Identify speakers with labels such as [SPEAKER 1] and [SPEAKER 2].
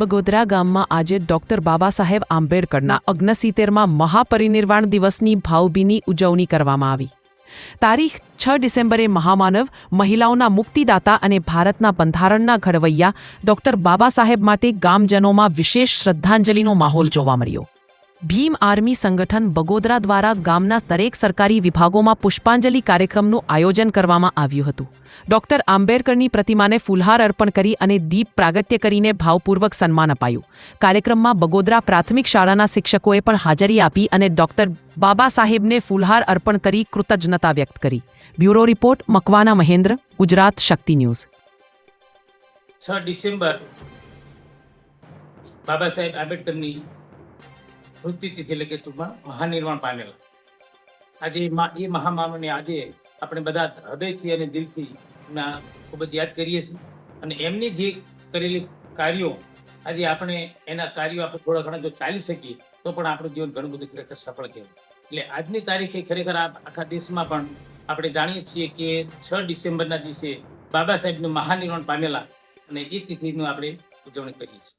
[SPEAKER 1] બગોદરા ગામમાં આજે ડોક્ટર બાબા સાહેબ આંબેડકરના અગ્નસિત્તેરમાં મહાપરિનિર્વાણ દિવસની ભાવભીની ઉજવણી કરવામાં આવી. તારીખ છ ડિસેમ્બરે મહામાનવ, મહિલાઓના મુક્તિદાતા અને ભારતના બંધારણના ઘડવૈયા ડોક્ટર બાબા સાહેબ માટે ગામજનોમાં વિશેષ શ્રદ્ધાંજલિનો માહોલ જોવા મળ્યો. ભીમ આર્મી સંગઠન બગોદરા દ્વારા ગામના દરેક સરકારી વિભાગોમાં પુષ્પાંજલિ કાર્યક્રમનું આયોજન કરવામાં આવ્યું હતું. ડોક્ટર આંબેડકરની પ્રતિમાને ફૂલહાર અર્પણ કરી અને દીપ પ્રાગત્ય કરીને ભાવપૂર્વક સન્માન અપાયું. કાર્યક્રમમાં બગોદરા પ્રાથમિક શાળાના શિક્ષકોએ પણ હાજરી આપી અને ડોક્ટર બાબા સાહેબને ફૂલહાર અર્પણ કરી કૃતજ્ઞતા વ્યક્ત કરી. Bureau report, Makwana Mahendra, Gujarat Shakti news.
[SPEAKER 2] છ ડિસેમ્બર બાબા સાહેબ આંબેડકરની મૃત્યુતિથિ એટલે કે ટૂંકમાં મહાનિર્વાણ પામેલા. આજે એ મહામાનવને આજે આપણે બધા હૃદયથી અને દિલથી ખૂબ જ યાદ કરીએ છીએ. અને એમની જે કરેલી કાર્યો, આજે આપણે એના કાર્યો આપણે થોડા ઘણા જો ચાલી શકીએ, તો પણ આપણું જીવન ઘણું બધું ખરેખર સફળ કહેવાય. એટલે આજની તારીખે ખરેખર આખા દેશમાં પણ આપણે જાણીએ છીએ કે છ ડિસેમ્બરના દિવસે બાબા સાહેબનું મહાનિર્વાણ પામેલા અને એ તિથિનું આપણે ઉજવણી કરીએ છીએ.